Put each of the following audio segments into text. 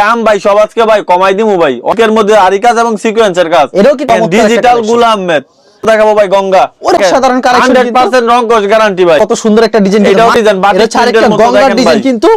দাম ভাই সব আজকে ভাই কমাই দিমু ভাই। ওকের মধ্যে আরি কাজ এবং সিকোয়েন্সের কাজ। এরও কি ডিজিটাল গুলামগুলা আহমেদ দেখাবো ভাই গঙ্গা। সাধারণ কিন্তু। পার্সেন্ট রং কোচ গ্যারান্টি ভাই। কত সুন্দর একটা ডিজাইন এটাও ডিজাইন আরেকটা গঙ্গার ডিজাইন কিন্তু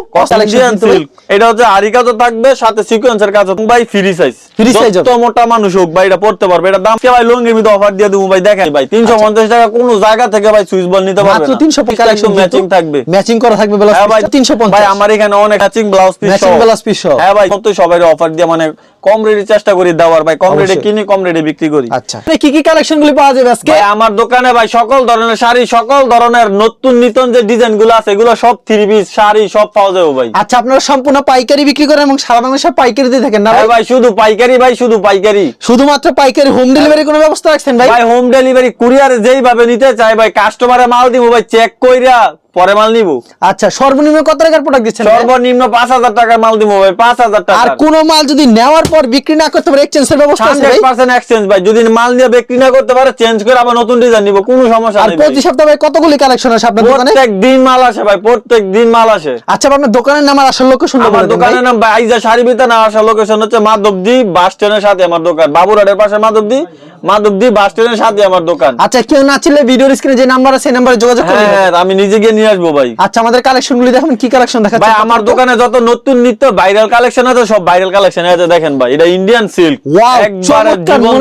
কিন্তু এটা হচ্ছে আরি কাজও থাকবে সাথে সিকোয়েন্সের কাজ ভাই ফ্রি সাইজ size যত মোটা মানুষ হোক ভাই এটা পড়তে পারবে। এটা দাম কে ভাই? লঙ্গির মধ্যে অফার দিয়ে দেবো ভাই দেখেন ভাই। তিনশো পঞ্চাশ টাকা কোনো জায়গা থেকে ভাই সুইচ বল নিতে পারবে মাত্র 350 কালেকশন ম্যাচিং থাকবে। ম্যাচিং করা থাকবে ব্লাউজ হ্যাঁ ভাই 350 ভাই আমার এখানে অনেক matching blouse piece blouse piece সহ। হ্যাঁ ভাই তো সবাই অফার দিয়ে মানে কম রেটে চেষ্টা করি দেওয়ার ভাই। কম রেটে। কিনি কম রেটে বিক্রি করি। আচ্ছা। কি কি কালেকশন গুলি পাওয়া যাবে আজকে আমার দোকানে ভাই সকল ধরনের শাড়ি সকল ধরনের নতুন নিতন যে ডিজাইনগুলো আছে এগুলো সব থ্রি পিস শাড়ি সব পাওয়া যাবে ভাই। আচ্ছা আপনারা সম্পূর্ণ পাইকারি বিক্রি করেন এবং সারা বাংলাদেশে পাইকারি দিয়ে থাকেন না হ্যাঁ ভাই? ভাই শুধু পাইকারি ভাই শুধু পাইকারি। শুধুমাত্র পাইকারি হোম ডেলিভারি কোনো ব্যবস্থা রাখছেন ভাই? ভাই হোম ডেলিভারি কুরিয়ারে যেইভাবে নিতে চাই ভাই কাস্টমারে মাল দিব ভাই চেক কইরা পরে মাল নিব। আচ্ছা সর্বনিম্ন কত টাকার প্রোডাক্ট দিচ্ছেন সর্বনিম্ন পাঁচ হাজার টাকার মাল দিব ভাই পাঁচ হাজার টাকা। আর কোন মাল যদি নেওয়ার পর বিক্রি না করতে পারে এক্সচেঞ্জের ব্যবস্থা আছে ভাই? পার্সেন্ট এক্সচেঞ্জ ভাই যদি মাল নিয়ে বিক্রি না করতে পারে চেঞ্জ করে আবার নতুন ডিজাইন নিব কোনো সমস্যা নেই আর প্রতি সপ্তাহে ভাই কতগুলি কালেকশন আছে আপনার দোকানে? প্রত্যেক দিন মাল আসে ভাই প্রত্যেক দিন মাল আসে। আচ্ছা আপনার দোকানের নাম আর আসল লোকেশন আমার দোকানের নাম বাইজা শাড়ি বিতান আসার লোকেশন হচ্ছে মাধবদি বাস স্ট্যান্ডের সাথে আমার দোকান। বাবুরাটের পাশে মাধবদি মাধবদি বাস স্ট্যান্ডের সাথে আমার দোকান। আচ্ছা কেউ না ছিল ভিডিওর স্ক্রিনে যে নাম্বার আছে সেই নাম্বারে যোগাযোগ হ্যাঁ করবেন হ্যাঁ আমি নিজে গিয়ে নিয়ে আসব ভাই। আচ্ছা আমাদের কালেকশন গুলি দেখুন কি কালেকশন ভাই আমার দোকানে যত নতুন নিত্য ভাইরাল কালেকশন আছে সব ভাইরাল কালেকশন আছে দেখেন ভাই। এটা ইন্ডিয়ান সিল্ক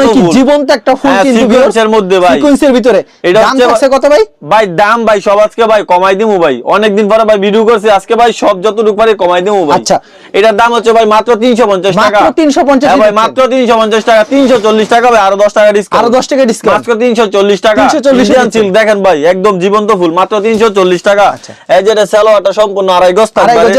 কি জীবন্ত একটা ফুল হ্যাঁ, সিকোয়েন্সের মধ্যে ভাই। সিকোয়েন্সের ভিতরে। এটা হচ্ছে- কত ভাই? ভাই দাম ভাই সব আজকে ভাই কমাই দিমু ভাই। অনেকদিন পরে ভাই ভিডিও করছি আজকে ভাই সব যতটুকু পারি কমাই দিমু ভাই। আচ্ছা। এটার দাম হচ্ছে ভাই মাত্র তিনশো পঞ্চাশ টাকা। মাত্র 350 হ্যাঁ ভাই মাত্র তিনশো পঞ্চাশ টাকা। তিনশো চল্লিশ টাকা ভাই আরও দশ টাকা ডিসকাউন্ট আরও 10 টাকা ডিসকাউন্ট মাত্র তিনশো চল্লিশ টাকা। 340 ইন্ডিয়ান সিল্ক দেখেন ভাই একদম জীবন্ত ফুল মাত্র তিনশো চল্লিশ টাকা আচ্ছা। এই যে সালোয়ারটা সম্পূর্ণ আড়াই গজ থাকবে?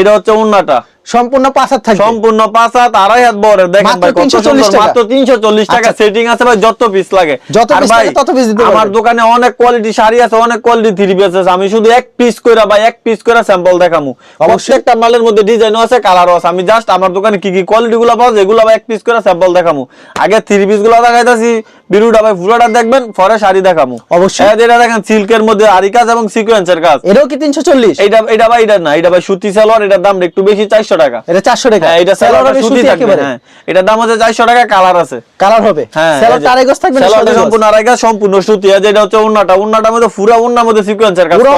এটা হচ্ছে উন্নাটা। সম্পূর্ণ পাঁচ হাত থাকবে। সম্পূর্ণ পাঁচ হাত আড়াই হাত বড় দেখেন ভাই কত সুন্দর মাত্র তিনশো চল্লিশ টাকা আচ্ছা। সেটিং আছে ভাই যত পিস লাগে। যত লাগে তত দিতে আমার দোকানে অনেক কোয়ালিটি শাড়ি আছে অনেক কোয়ালিটি থ্রি পিস আছে। আমি শুধু এক পিস করে ভাই এক পিস করে স্যাম্পল দেখামু। প্রত্যেকটা মালের মধ্যে ডিজাইনও আছে কালারও আছে। আমি জাস্ট আমার দোকানে কি কি কোয়ালিটি গুলো পাওয়া যায় এগুলো ভাই এক পিস করে স্যাম্পল দেখামু। আগে থ্রি পিসগুলো দেখাইতাছি ভিডিওটা ভাই পুরোটা দেখবেন পরে শাড়ি দেখামু। অবশ্যই। এটা দেখেন সিল্কের মধ্যে আরি কাজ এবং সিকোয়েন্সের কাজ। এটাও কি তিনশো চল্লিশ? এইটা এটা ভাই এটা না এটা ভাই সুতি সালোয়ার এটার দাম একটু বেশি চারশো টাকা। এটা চারশো টাকা। হ্যাঁ এটা সুতি থাকবে হ্যাঁ। এটার দাম হচ্ছে 400 টাকা কালার আছে। কালার হবে। হ্যাঁ সেলোয়ারটা আড়াই গজ থাকবে? সম্পূর্ণ আড়াই গজ সম্পূর্ণ সুতি আর যেটা হচ্ছে মধ্যে পুরো উন্নার মধ্যে সিকোয়েন্সের কাজ পুরো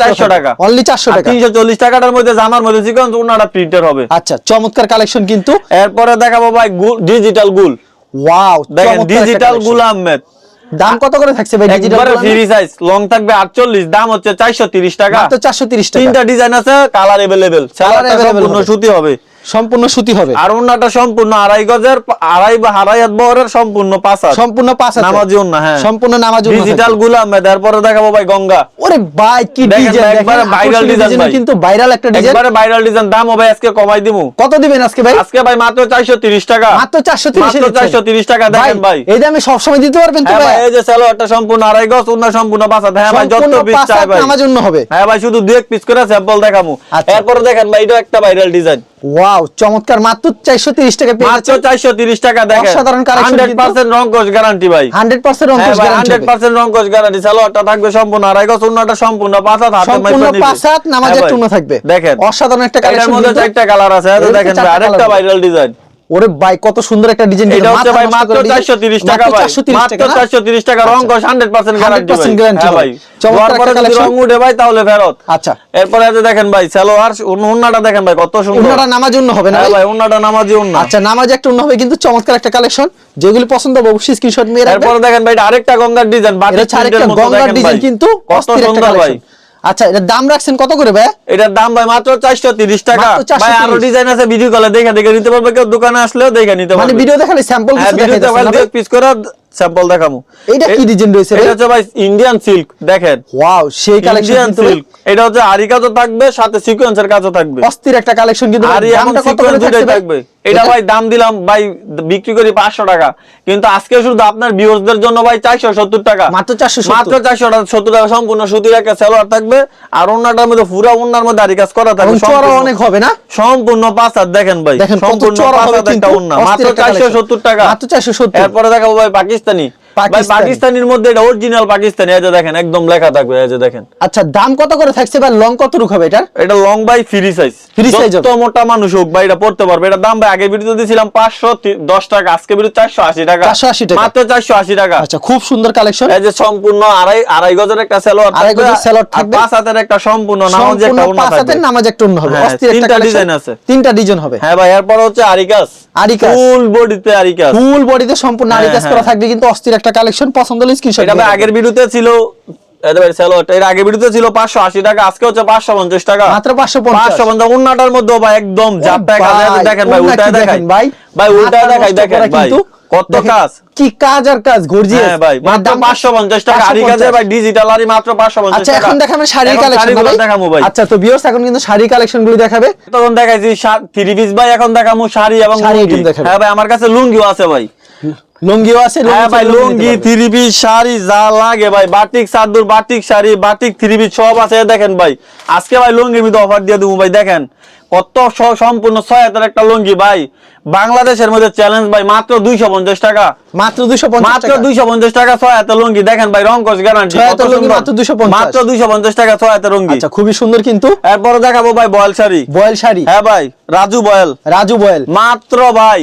400 টাকা। অনলি চারশো টাকা। 340 টাকাটার মধ্যে জামার মধ্যে সিকোয়েন্স উন্নাটা প্রিন্টের হবে। আচ্ছা চমৎকার কালেকশন কিন্তু। এরপরে দেখাবো ভাই ডিজিটাল গুল। ওয়াও দেখেন ডিজিটাল গুল আহমেদ। দাম কত করে থাকছে ভাই ডিজিটাল একবারে ফ্রি সাইজ লং থাকবে 48 দাম হচ্ছে 430 টাকা মাত্র চারশো তিরিশ টাকা তিনটা ডিজাইন আছে কালার अवेलेबल সালোয়ারটা available সম্পূর্ণ হবে। সুতি হবে সম্পূর্ণ সুতি হবে। আর উন্নাটা সম্পূর্ণ আড়াই গজের আড়াই বা আড়াই হাত বহরের সম্পূর্ণ পাঁচ সম্পূর্ণ পাঁচ। নামাজি উন্না হ্যাঁ। সম্পূর্ণ নামাজি উন্না ডিজিটাল। গুলাম তারপরে দেখাবো ভাই গঙ্গা। ওরে ভাই কি ডিজাইন একবারে viral design ভাই। কিন্তু ভাইরাল একটা ডিজাইন একবারে ভাইরাল ডিজাইন দাম হবে আজকে কমাই দিমু। কত দিবেন আজকে ভাই? আজকে ভাই মাত্র 430 টাকা। মাত্র চারশো তিরিশ মাত্র 430 টাকা দেখেন ভাই। এই দামে সবসময় দিতে পারবেন তো হ্যাঁ ভাই? এই যে সালোয়ারটা সম্পূর্ণ আড়াই গজ উন্না সম্পূর্ণ পাঁচ হ্যাঁ ভাই যত পিস চাই ভাই। নামাজ জন্য হবে। হ্যাঁ ভাই শুধু দুই এক পিস করে স্যাম্পল দেখামু। এরপরে দেখেন ভাই এটা একটা ভাইরাল ডিজাইন ওয়াও চমৎকার। মাত্র চারশো তিরিশ টাকা পেয়ে মাত্র 430 টাকা দেখেন। অসাধারণ কিন্তু। 100% রং কোচ গ্যারান্টি ভাই। হান্ড্রেড পার্সেন্ট হ্যাঁ গ্যারান্টি 100% রং কোচ গ্যারান্টি সালোয়ারটা থাকবে সম্পূর্ণ আড়াই গজ উন্নাটা সম্পূর্ণ পাঁচ হাত হাতে মাইপা নিবে। পাঁচ হাত নামাজের হ্যাঁ টুনো থাকবে। দেখেন। অসাধারণ একটা কালেকশন এর মধ্যে চারটা কালার আছে। দেখেন আরেকটা ভাইরাল ডিজাইন ওরে ভাই কত সুন্দর একটা ডিজাইন এটা হচ্ছে ভাই মাত্র 430 টাকা ভাই। মাত্র 430 টাকা রং 100% গ্যারান্টি 100% guarantee হ্যাঁ ভাই। চমৎকার যদি রং উঠে ভাই তাহলে ফেরত। আচ্ছা। এরপরে আছে দেখেন ভাই সালোয়ার উন্নাটা দেখেন ভাই কত সুন্দর। উন্নাটা নামাজ জন্য হবে না হ্যাঁ ভাই? উন্নাটা নামাজি উন্না। আচ্ছা নামাজ একটা অন্য হবে কিন্তু চমৎকার একটা কালেকশন যেগুলি পছন্দ হবে অবশ্যই স্ক্রিনশট নিয়ে রাখবেন। এরপরে দেখেন ভাই এটা আরেকটা গঙ্গার ডিজাইন বাটিক আরেকটা গঙ্গার ডিজাইন কিন্তু কত সুন্দর ভাই। কালেকশন আচ্ছা এটার দাম রাখছেন কত করে ভাই? এটার দাম ভাই মাত্র 430 টাকা। ভাই আরও ডিজাইন আছে ভিডিও কলে দেখে দেখে নিতে পারবে কেউ দোকানে আসলেও দেখে নিতে পারবে। মানে ভিডিও দেখালে স্যাম্পল কিছু ভিডিও দেখাই দেখালে পিস করে স্যাম্পল দেখামু। এইটা কি ডিজাইন রয়েছে এটা হচ্ছে ভাই ইন্ডিয়ান সিল্ক দেখেন। ওয়াও সেই কালেকশন ইন্ডিয়ান সিল্ক এটা হচ্ছে আরি কাজও থাকবে সাথে সিকোয়েন্সের কাজও থাকবে। অস্থির একটা কালেকশন কিন্তু ভাই। আরি এবং কত করে সিকোয়েন্স? থাকবে। এটা ভাই দাম দিলাম ভাই বিক্রি করি 500 টাকা। কিন্তু আজকে শুধু আপনার ভিউয়ার্সদের জন্য ভাই 470 টাকা। মাত্র চারশো মাত্র 470 টাকা সম্পূর্ণ সুতির একটা স্যালোয়ার থাকবে। আর অন্যটার মধ্যে পুরা অন্যার মধ্যে আরি কাজ করা থাকবে অনেক হবে না? সম্পূর্ণ পাঁচ হাত দেখেন ভাই সম্পূর্ণ পাঁচ হাত একটা অন্য মাত্র চারশো সত্তর টাকা। মাত্র 470 এরপরে দেখাবো ভাই পাকিস্তানি। পাকিস্তানির মধ্যে এটা অরিজিনাল পাকিস্তানি এই যে দেখেন একদম লেখা থাকবে এই যে দেখেন। আচ্ছা দাম কত করে থাকছে ভাই? লং কত রুখ হবে এটা long by free size Free size যত মোটা মানুষ হোক ভাই এটা পড়তে পারবে। এটা দাম ভাই আগে ভিডিওতে পাঁচশো দশ টাকা আজকে ভিডিও চারশো আশি টাকা। 480 টাকা। মাত্র চারশো আশি টাকা। আচ্ছা খুব সুন্দর কালেকশন এই যে সম্পূর্ণ আড়াই আড়াই গজের একটা সেলোয়ার আড়াই গজের সালোয়ার থাকবে। পাঁচ হাতের একটা সম্পূর্ণ নামাজ একটা ওড়না পাঁচ হাতের নামাজ একটা হবে। হ্যাঁ, অস্থির একটা তিনটা ডিজাইন আছে। তিনটা ডিজাইন হবে। হ্যাঁ ভাই এরপর হচ্ছে আরিকাস। আরিকাস। ফুল বডিতে আরিকাস। ফুল বডিতে সম্পূর্ণ হ্যাঁ, আরি কাজ করা হ্যাঁ। থাকবে কিন্তু অস্থির একটা কালেকশন পছন্দ হলে স্ক্রিনশট এটা ভাই আগের ভিডিওতে ছিল ভাই এর ভিডিওতে ছিল পাঁচশো আশি টাকা আজকে হচ্ছে পাঁচশো পঞ্চাশ টাকা। মাত্র 550 পাঁচশো পঞ্চাশ উন্নাটার মধ্যে ভাই একদম ভাই, দেখেন ভাই দেখাই। দেখেন ভাই? ভাই উল্টায় মাথা দেখাই দেখেন ভাই। কত কাজ। কি কাজ আর কাজ গর্জিয়াস হ্যাঁ ভাই মাত্র পাঁচশো পঞ্চাশ টাকা আরি কাজে ভাই ডিজিটাল আরি মাত্র পাঁচশো পঞ্চাশ আচ্ছা এখন দেখাবেন শাড়ি কালেকশন শাড়িগুলো দেখামু ভাই। আচ্ছা তো ভিউয়ার্স এখন কিন্তু শাড়ি কালেকশনগুলো দেখাবে। তখন দেখাইছি থ্রি পিস ভাই এখন দেখামু শাড়ি এবং লুঙ্গি। হ্যাঁ ভাই আমার কাছে লুঙ্গিও আছে ভাই। লুঙ্গিও আছে হ্যাঁ ভাই লুঙ্গি নিতে থ্রি পিস শাড়ি যা লাগে ভাই বাটিক চাদর batik sari batik three piece সব আছে দেখেন ভাই। আজকে ভাই লুঙ্গির মধ্যে অফার দিয়ে দেবো ভাই দেখেন। কত সম্পূর্ণ ছয় হাজার একটা লুঙ্গি ভাই। বাংলাদেশের মধ্যে চ্যালেঞ্জ ভাই মাত্র দুইশো পঞ্চাশ টাকা। মাত্র 250 মাত্র দুইশো পঞ্চাশ টাকা ছয় হাতে লুঙ্গি। দেখেন ভাই রঙ্কস গ্যারান্টি ছয় হাতের মাত্র 250 মাত্র দুইশো পঞ্চাশ টাকা ছয় হাতে লুঙ্গি। আচ্ছা খুবই সুন্দর কিন্তু। এরপরে দেখাবো ভাই বয়েল শাড়ি। বয়েল শাড়ি। হ্যাঁ ভাই রাজু বয়েল। রাজু বয়েল। মাত্র ভাই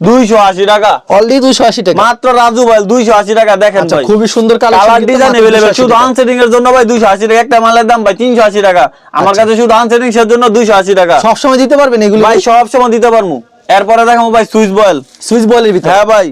দুইশো আশি টাকা। অলরেডি 280 টাকা। মাত্র রাজু দুইশো আশি টাকা দেখেন আচ্ছা ভাই। খুবই সুন্দর কালার ডিজাইন এভেলেবেল শুধু আনসেটিং এর জন্য ভাই দুইশো আশি টাকা। একটা মালের দাম ভাই তিনশো আশি টাকা। আমার আচ্ছা। কাছে শুধু আনসেটিং এর জন্য দুইশো আশি টাকা। সব সময় দিতে পারবেন এগুলো? ভাই সব সময় দিতে পারব। এরপরে দেখাবো ভাই সুইচ বয়েল সুইচ বয়েলের ভিতরে? হ্যাঁ ভাই।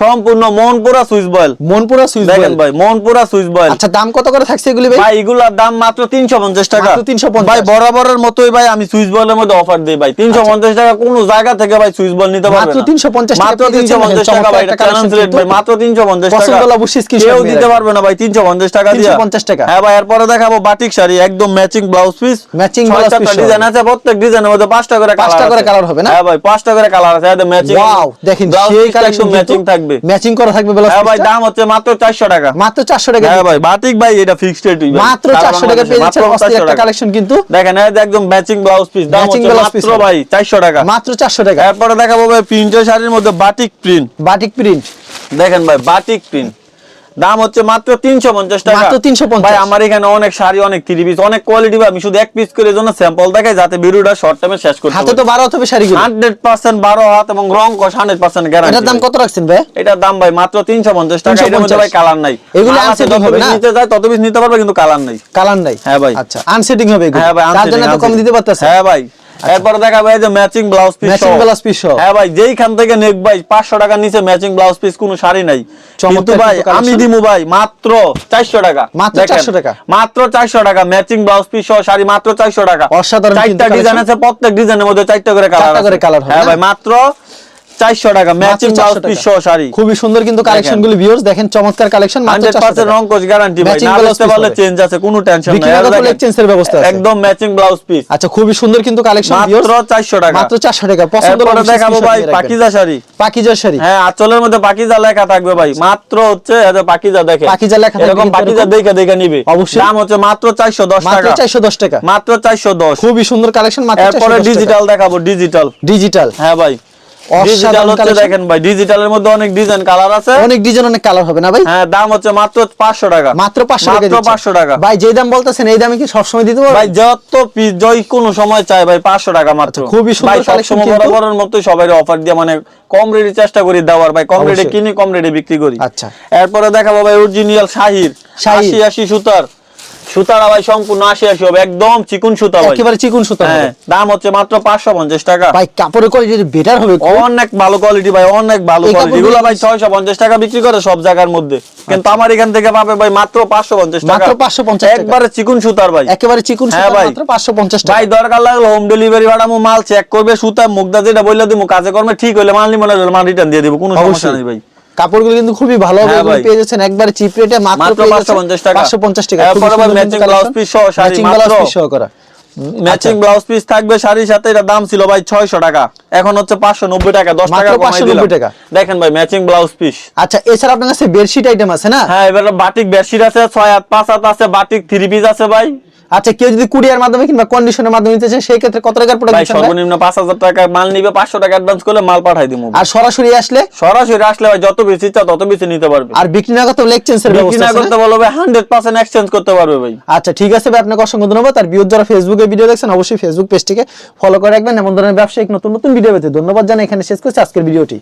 সম্পূর্ণ Monpura Swiss voile. Monpura Swiss voile. ভাই মনপুরা সুইচ বয়েল। আচ্ছা দাম কত করে থাকছে এগুলি ভাই? ভাই এগুলার দাম মাত্র তিনশো পঞ্চাশ টাকা। মাত্র 350 ভাই বরাবরের মতোই ভাই আমি সুইচ বলের মধ্যে অফার দিই ভাই। তিনশো পঞ্চাশ টাকা কোন জায়গা থেকে ভাই সুইচ বল নিতে পারবে মাত্র 350 টাকা মাত্র পেয়ে তিনশো যাচ্ছেন, পঞ্চাশ টাকা ভাই এটা রেট ভাই মাত্র তিনশো পঞ্চাশ পছন্দ টাকা। হলে অবশ্যই screenshot কেউ দিতে পারবে না ভাই তিনশো পঞ্চাশ টাকা দিয়ে। 350 টাকা। হ্যাঁ ভাই এরপরে দেখাবো বাটিক শাড়ি একদম matching blouse piece blouse piece সহ। ডিজাইন আছে প্রত্যেক ডিজাইনের মধ্যে পাঁচটা করে পাঁচটা কালার করে কালার হবে না? হ্যাঁ ভাই পাঁচটা করে কালার আছে ম্যাচিং ওয়াও দেখেন সেই কালেকশন ম্যাচিং থাকবে। ম্যাচিং করা থাকবে ব্লাউজ হ্যাঁ ভাই দাম হচ্ছে মাত্র চারশো টাকা। মাত্র 400 টাকা হ্যাঁ ভাই বাটিক ভাই এটা ফিক্সড রেট মাত্র 400 টাকা পেয়ে যাচ্ছেন অস্থির একটা কালেকশন কিন্তু। দেখেন এই যে একদম ম্যাচিং ব্লাউজ পিস দাম হচ্ছে মাত্র ভাই। 400 টাকা। মাত্র 400 টাকা। এরপরে দেখাবো ভাই প্রিন্টের শাড়ির মধ্যে বাটিক প্রিন্ট বাটিক প্রিন্ট দেখেন ভাই বাটিক প্রিন্ট দাম হচ্ছে মাত্র 350 টাকা। মাত্র 350 ভাই আমার এখানে অনেক শাড়ি অনেক থ্রি পিস অনেক কোয়ালিটি আমি শুধু এক পিস করে জন্য স্যাম্পল দেখাই যাতে ভিডিওটা শর্ট টাইমে শেষ করতে হাতে তো 12 হবে শাড়িগুলো। 100% 12 হাত এবং রং কস 100% গ্যারান্টি এটার দাম কত রাখছেন ভাই? এটার দাম ভাই মাত্র 350 টাকা। এর মধ্যে ভাই কালার নাই। এগুলো আছে, হবে না? নিতে যায় তত পিস নিতে পারবে কিন্তু কালার নাই। কালার নাই? হ্যাঁ ভাই। আচ্ছা আনসেটিং হবে এগুলো। হ্যাঁ ভাই তার জন্য তো কম দিতে পারতেছে হ্যাঁ ভাই। এরপরে দেখাবো এই যে matching blouse piece matching blouse piece হ্যাঁ ভাই যেইখান থেকে নেক ভাই 500 টাকার নিচে ম্যাচিং ব্লাউজ পিস কোনো শাড়ি নাই। কিন্তু ভাই আমি দিমু ভাই মাত্র 400 টাকা। মাত্র দেখেন, 400 টাকা। মাত্র 400 টাকা ম্যাচিং ব্লাউজ পিস সহ শাড়ি মাত্র 400 টাকা। অসাধারণ চারটা ডিজাইন আছে প্রত্যেক ডিজাইনের মধ্যে চারটা করে কালার চারটা করে কালার হ্যাঁ ভাই মাত্র 400 টাকা ম্যাচিং মাত্র ব্লাউজ 400 পিস সহ শাড়ি। খুবই সুন্দর কিন্তু কালেকশনগুলো ভিউয়ার্স দেখেন চমৎকার কালেকশন মাত্র 400 100% রং কোচ গ্যারান্টি ভাই Matching না বুঝতে পারলে চেঞ্জ আছে কোনো টেনশন বিক্রি নাই। না আর দেখেন, exchange এর ব্যবস্থা আছে। একদম ম্যাচিং ব্লাউজ পিস আচ্ছা খুবই সুন্দর কিন্তু কালেকশন মাত্র 400 টাকা। মাত্র 400 টাকা পছন্দ হলে দেখাবো ভাই পাকিজা শাড়ি। পাকিজার শাড়ি। হ্যাঁ আঁচলের মধ্যে পাকিজা লেখা থাকবে ভাই। মাত্র হচ্ছে এই যে পাকিজা দেখে পাকিজা লেখা এরকম পাকিজা দেখে দেখে নিবে। অবশ্যই। দাম হচ্ছে মাত্র 410 মাত্র টাকা। 410 টাকা। মাত্র 410 খুবই সুন্দর কালেকশন মাত্র এরপরে 410 ডিজিটাল দেখাবো ডিজিটাল ডিজিটাল হ্যাঁ ভাই। ডিজিটাল অসাধারণ দেখেন ভাই ডিজিটালের মধ্যে অনেক ডিজাইন কালার আছে। অনেক ডিজাইন অনেক কালার হবে না ভাই? হ্যাঁ দাম হচ্ছে মাত্র 500 টাকা। মাত্র 500 টাকা মাত্র 500 টাকা। ভাই যেই দাম বলতেছেন এই দামে কি সব সময় দিতে পারবেন? ভাই যত পিস জয় কোন সময় চাই ভাই 500 টাকা মাত্র। আচ্ছা, খুবই সুন্দর কিন্তু। বরাবরের মতোই সবাই অফার দিয়ে মানে কম রেটে চেষ্টা করি দেওয়ার ভাই কম রেটে। কিনি কম রেটে বিক্রি করি। আচ্ছা। এরপরে দেখাবো ভাই অরিজিনাল শাহির। শাহির। 80 80 সুতার। সুতারা ভাই সম্পূর্ণ 80 80 হবে একদম চিকুন সুতা একেবারে চিকুন সুতা হ্যাঁ দাম হচ্ছে মাত্র 550 টাকা। ভাই কাপড়ের কোয়ালিটি বেটার হবে অনেক ভালো কোয়ালিটি ভাই অনেক ভালো কোয়ালিটি এগুলো ভাই 650 টাকা বিক্রি করে সব জায়গার মধ্যে। কিন্তু আমার এখান থেকে পাবে ভাই মাত্র 550 টাকা। মাত্র 550 টাকা। একবারে চিকুন সুতার ভাই। একেবারে চিকুন হ্যাঁ ভাই। মাত্র 550 টাকা। ভাই দরকার লাগল হোম ডেলিভারি ভাড়ামু মাল চেক করবে সুতা মুগদা যেটা বললে দিমু কাজে কর্মে ঠিক হইলে মাল নিমনে মাল রিটার্ন দিয়ে দিব কোনো সমস্যা নেই ভাই। কাপড়গুলো কিন্তু খুবই ভালো হবে হ্যাঁ পেয়ে যাচ্ছেন একবারে চিপ রেটে মাত্র মাত্র 550 টাকা। 550 টাকা। সুন্দর matching কিন্তু blouse সহ শাড়ি মাত্র। piece সহ করা ম্যাচিং ব্লাউজ পিস থাকবে শাড়ির সাথে এটা দাম ছিল ভাই 600 টাকা। এখন হচ্ছে 590 টাকা 10 টাকা কমাই 590 দিলাম। টাকা। দেখেন ভাই ম্যাচিং ব্লাউজ পিস আচ্ছা এছাড়া আপনার কাছে বেডশিট আইটেম আছে না? হ্যাঁ এবারে বাটিক বেডশিট আছে 6 হাত 5 হাত আছে বাটিক থ্রি পিস আছে ভাই। আচ্ছা কেউ যদি কুরিয়ার মাধ্যমে কিংবা কন্ডিশনের মাধ্যমে নিতে চায় সেই ক্ষেত্রে কত টাকার প্রোডাক্ট ভাই সর্বনিম্ন পাঁচ হাজার টাকা মাল নিবে পাঁচশো টাকা অ্যাডভান্স করলে মাল পাঠাই দিব আর সরাসরি আসলে? সরাসরি আসলে ভাই যত বেশি চা তত বেশি নিতে পারবে। আর বিক্রি না করতে হলে এক্সচেঞ্জের বিক্রি ব্যবস্থা আছে না? করতে বলবে হান্ড্রেড পার্সেন্ট এক্সচেঞ্জ করতে পারবে ভাই। আচ্ছা ঠিক আছে ভাই আপনাকে অসংখ্য ধন্যবাদ। আর ভিউজ যারা ফেসবুকে ভিডিও দেখছেন অবশ্যই ফেসবুক পেজটিকে ফলো করে রাখবেন। এমন ধরনের ব্যবসায়িক নতুন নতুন ভিডিও পেতে ধন্যবাদ জানাই। এখানে শেষ করছি আজকের ভিডিওটি